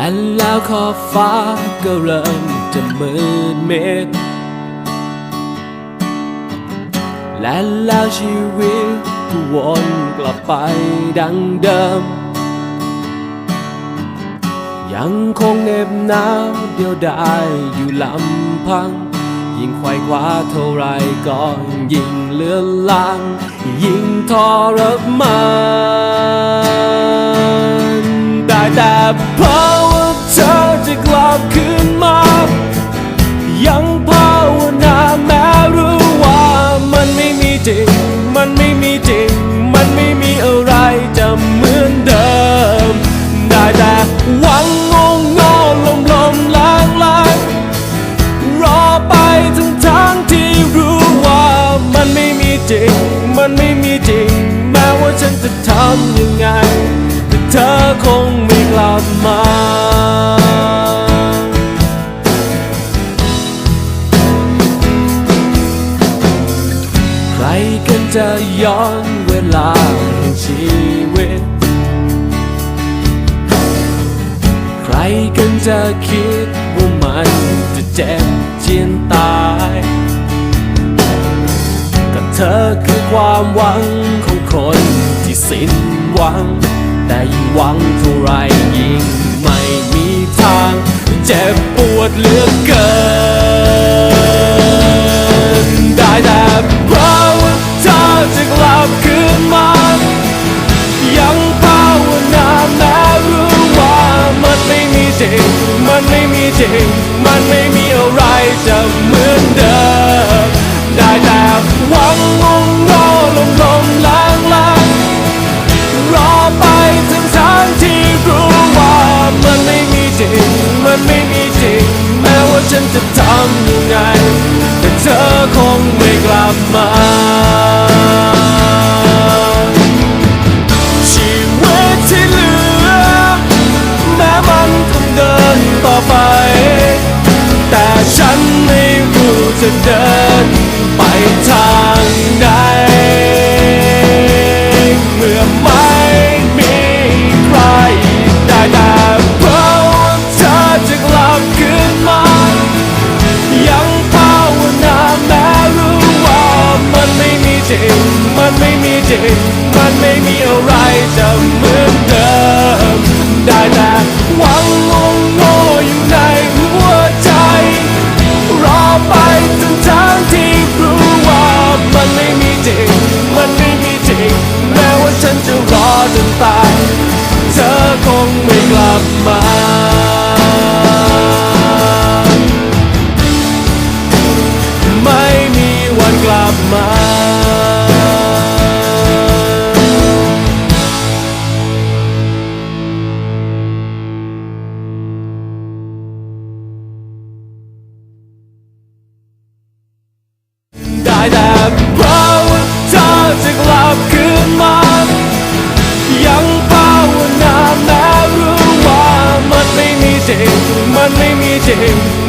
และแล้วขอบฟ้าก็เริ่มจะมืดมิดและแล้วชีวิตก็วนกลับไปดังเดิม ยังคงเหน็บหนาวเดียวดายอยู่ลำพัง ยิ่งควายคว้าเท่าไรก็ยิ่งเลือนลาง ยิ่งทรมานได้แต่เพราะว่าเธอ บมา ใครกันจะย้อนเวลาแห่งชีวิต ใครกันจะคิดว่ามันจะเจ็บเจียนตายก็เธอคือความหวังของคนที่สิ้นหวัง แต่ยิ่งหวังเท่าไรยิ่งไม่มีทาง เจ็บปวดเหลือเกิน ได้แต่เพราะว่าเธอจะกลับคืนมา ยังภาวนาแม้รู้ว่ามันไม่มีจริง มันไม่มีจริง มันไม่มีอะไรจะ ลับมาชีวิตที่เหลือ แม้มันต้องเดินต่อไป แต่ฉันไม่รู้จะเดิน มัน change, my name is change.